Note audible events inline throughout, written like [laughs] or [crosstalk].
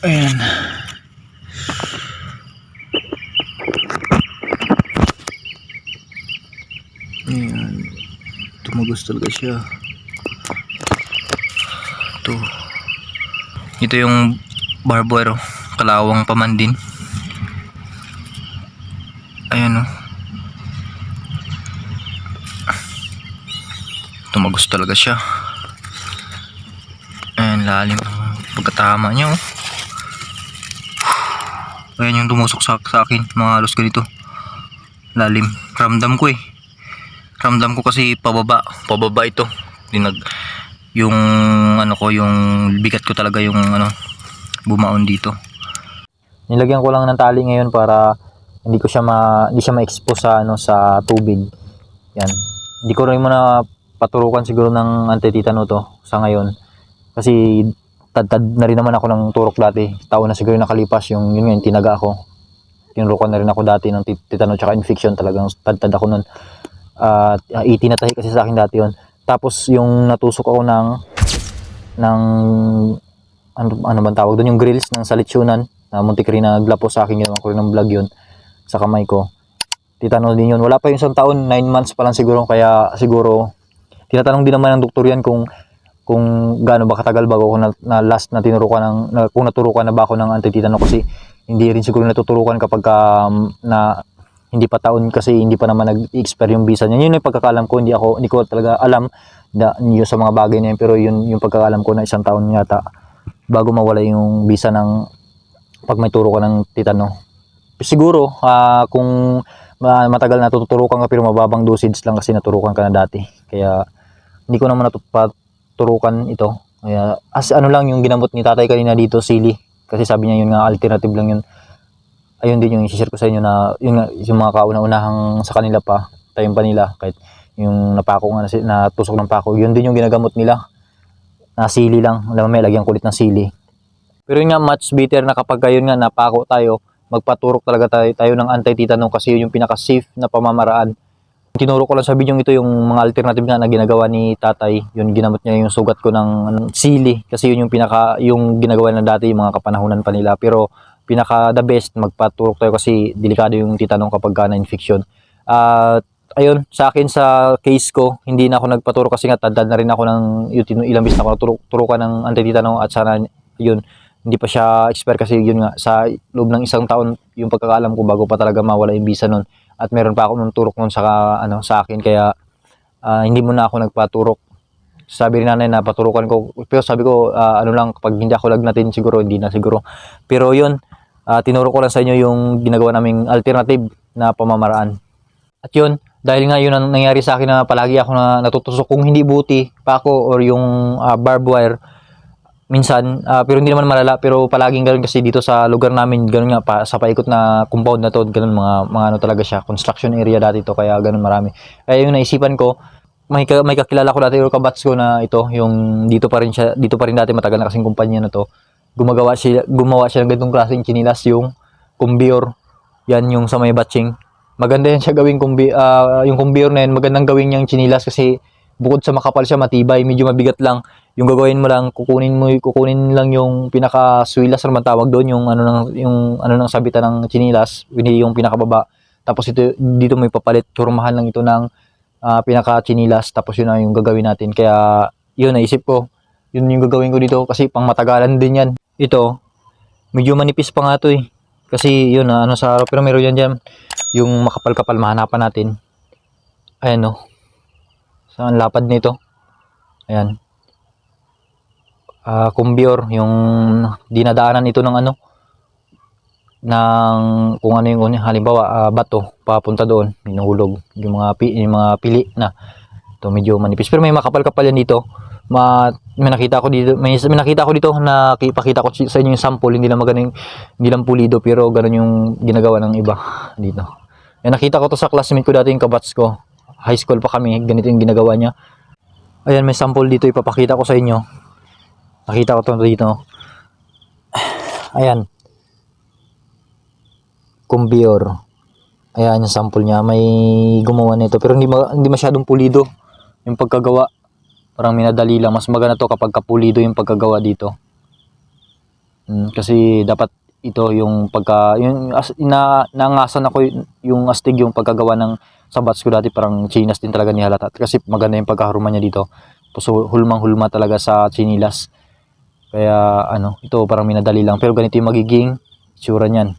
Ayan. Ayan. Tumagos talaga siya. Ito. Ito yung barbero. Kalawang paman din. Ayan o. Tumagos talaga siya. Ayan, lalim ng pagkatama niya oh. Ayan yung tumusok sa, sa akin, mga halos ganito. Lalim. Ramdam ko eh. Ramdam ko kasi pababa. Pababa ito. Dinag, yung ano ko, yung bigat ko talaga yung ano, bumaon dito. Nilagyan ko lang ng tali ngayon para hindi ko siya ma, hindi siya ma-expose sa ano sa tubig. Yan. Hindi ko rin muna paturukan siguro ng anti-tetano to sa ngayon. Kasi tad-tad na rin naman ako ng turok dati. Taon na siguro nakalipas yung yun nga yung tinaga ako. Tinurukan na rin ako dati ng tit- tetano tsaka infection talagang tad-tad ako nun. At uh, itinatahi kasi sa akin dati yun. Tapos yung natusok ako ng ng ano, ano bang tawag doon yung grills ng salitsunan na muntik rin na sa akin ginawa ko rin ng vlog yun sa kamay ko. Titano din yun. Wala pa yung isang taon, 9 months pa lang siguro kaya siguro tinatanong din naman ng doktor yan kung kung gaano ba katagal bago ako na, na last na tinurukan ng na, kung naturukan na ba ako ng anti-tetano kasi hindi rin siguro natuturukan kapag ka, um, na hindi pa taon kasi hindi pa naman nag-expire yung visa niya. Yun yung pagkakalam ko, hindi ako hindi ko talaga alam na, yun sa mga bagay na yun pero yun yung pagkakalam ko na isang taon yata bago mawala yung visa ng pag may turo ka ng tetano. Siguro ah, kung ma- matagal na tuturukan ka pero mababang dosage lang kasi naturukan ka na dati. Kaya hindi ko naman natuturukan ito. Kaya as ano lang yung ginamot ni tatay kanina dito, sili. Kasi sabi niya yun nga alternative lang yun. Ayun din yung i-share ko sa inyo na yun nga, yung mga kauna-unahang sa kanila pa, tayong pa nila kahit yung napako nga na, si- na tusok ng pako, yun din yung ginagamot nila. Na sili lang, alam mo may lagyan kulit ng sili. Pero yun nga much better na kapag yun nga napako tayo, magpaturok talaga tayo, tayo ng anti-tetano kasi yun yung pinaka-safe na pamamaraan. Tinuro ko lang sa video ito yung mga alternative nga na ginagawa ni tatay. Yun ginamot niya yung sugat ko ng ano, sili kasi yun yung pinaka yung ginagawa na dati yung mga kapanahunan pa nila. Pero pinaka the best magpaturok tayo kasi delikado yung titanong kapag ka na-infection. At ayun, sa akin sa case ko, hindi na ako nagpaturok kasi nga tandaan na rin ako ng yun, ilang beses na ako naturok turukan ng anti-tetano at sana yun hindi pa siya expire kasi yun nga sa loob ng isang taon yung pagkakaalam ko bago pa talaga mawala yung visa nun at meron pa ako nung turok nun sa ano sa akin. Kaya ah, hindi mo na ako nagpaturok. Sabi rin nanay na paturukan ko. Pero sabi ko ah, ano lang kapag hindi ako lagnatin siguro hindi na siguro. Pero yun ah, tinuro ko lang sa inyo yung ginagawa naming alternative na pamamaraan. At yun dahil nga yun ang nangyari sa akin na palagi ako na natutusok. Kung hindi buti pa ako or yung ah, barbed wire minsan ah, pero hindi naman malala pero palaging ganoon kasi dito sa lugar namin ganoon nga pa, sa paikot na compound na to ganoon mga mga ano talaga siya construction area dati to kaya ganoon marami. Kaya yung naisipan ko may ka, may kakilala ko dati or kabats ko na ito yung dito pa rin siya dito pa rin dati matagal na kasing kumpanya na to. Gumagawa siya gumawa siya ng ganitong klaseng chinilas yung kumbiyor. Yan yung sa may batching. Maganda yan siya gawing kumbi ah, yung kumbiyor na yan magandang gawin niyang chinilas kasi bukod sa makapal siya matibay medyo mabigat lang yung gagawin mo lang kukunin mo kukunin lang yung pinaka swilas naman tawag doon yung ano ng yung ano ng sabitan ng chinilas hindi yung pinakababa. Tapos ito dito mo ipapalit turmahan lang ito ng ah, pinaka chinilas tapos yun na yung gagawin natin. Kaya yun naisip ko yun yung gagawin ko dito kasi pang matagalan din yan. Ito medyo manipis pa nga to eh. Kasi yun na ano sa araw pero meron yan dyan. Yung makapal-kapal mahanapan natin. Ayan no sa ang lapad nito. Ayan ah kumbiyor yung dinadaanan ito ng ano ng kung ano yung ano, halimbawa ah, bato papunta doon hinuhulog yung mga pi, yung mga pili na. To medyo manipis. Pero may makapal-kapal yan dito. Ma may nakita ko dito may, may nakita ko dito na ipakita ko sa inyo yung sample hindi lang magaling hindi lang pulido pero ganun yung ginagawa ng iba [laughs] dito. Yan nakita ko to sa classmate ko dati yung kabats ko. High school pa kami ganito yung ginagawa niya. Ayan may sample dito ipapakita ko sa inyo nakita ko to dito. Ayan. Kumbiyor. Ayan yung sample niya. May gumawa nito pero hindi, hindi masyadong pulido yung pagkagawa. Parang minadali lang. Mas maganda to kapag kapulido yung pagkagawa dito. Mm, kasi dapat ito yung pagka yung as, na nangasan ako y- yung astig yung pagkagawa ng sabats ko dati. Parang chinas din talaga ni halata kasi maganda yung pagkaharuma niya dito. So hulmang hulma talaga sa chinilas kaya ano ito parang minadali lang pero ganito yung magiging tsura niyan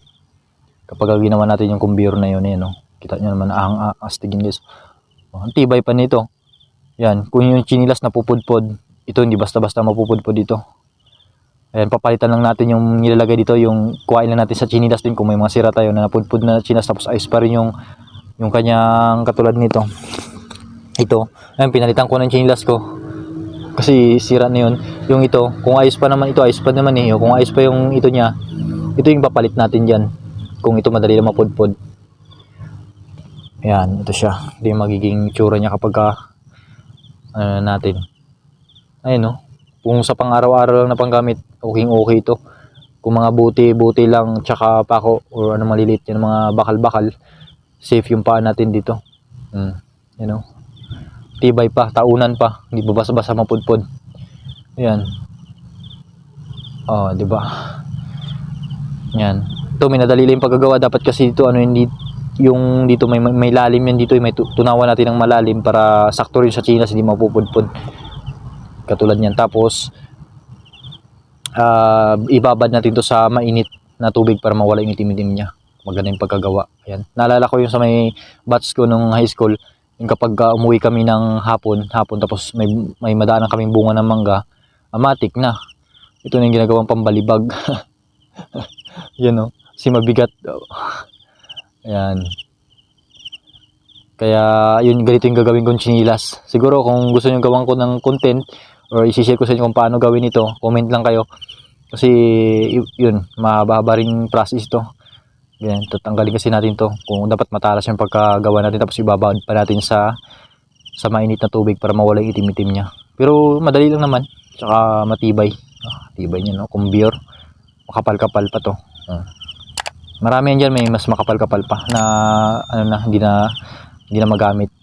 kapag ginawa natin yung kumbiro na yun eh, no? kita nyo naman ang ah, astigin guys oh, ang tibay pa nito yan kung yung chinilas na pupudpod ito hindi basta-basta mapupudpod dito Ayan, papalitan lang natin yung nilalagay dito, yung kuhain lang natin sa chinilas din kung may mga sira tayo na napudpud na chinas tapos ayos pa rin yung yung kanyang katulad nito. Ito, ayan, pinalitan ko ng chinilas ko. Kasi sira na yun. Yung ito, kung ayos pa naman ito, ayos pa naman eh. Kung ayos pa yung ito niya, ito yung papalit natin dyan. Kung ito madali lang mapudpud. Ayan, ito siya. Ito yung magiging tsura niya kapag ka, ano natin. Ayun no kung sa pang-araw-araw lang na panggamit, okay okay ito. Kung mga buti-buti lang, tsaka pako, or ano maliliit yung mga bakal-bakal, safe yung paa natin dito. Mm, you know, tibay pa, taunan pa, hindi ba basa-basa mapudpod. Ayan. Oh, di ba? Yan. Ito, may nadali lang yung paggagawa. Dapat kasi dito, ano hindi, yung dito may, may lalim yan dito, may tu- tunawan natin ng malalim para sakto rin sa chinas, hindi mapupudpod katulad niyan tapos ah, ibabad natin to sa mainit na tubig para mawala yung itim-itim niya maganda yung pagkagawa ayan naalala ko yung sa may batch ko nung high school yung kapag ah, umuwi kami ng hapon hapon tapos may may madaanan kaming bunga ng mangga amatik na. Ito na yung ginagawang pambalibag. [laughs] Yan o si mabigat ayan. Kaya yun ganito yung gagawin kong chinilas siguro kung gusto nyo gawan ko ng content or isi-share ko sa inyo kung paano gawin ito, comment lang kayo. Kasi yun, mahaba ring process ito. Yan, tatanggalin kasi natin to kung dapat matalas yung pagkagawa natin tapos ibabad pa natin sa sa mainit na tubig para mawala yung itim-itim niya. Pero madali lang naman, tsaka matibay. Ah, tibay niya no, kumbiyor. Makapal-kapal pa to. Ah. Marami yan dyan, may mas makapal-kapal pa na ano na hindi na hindi na magamit.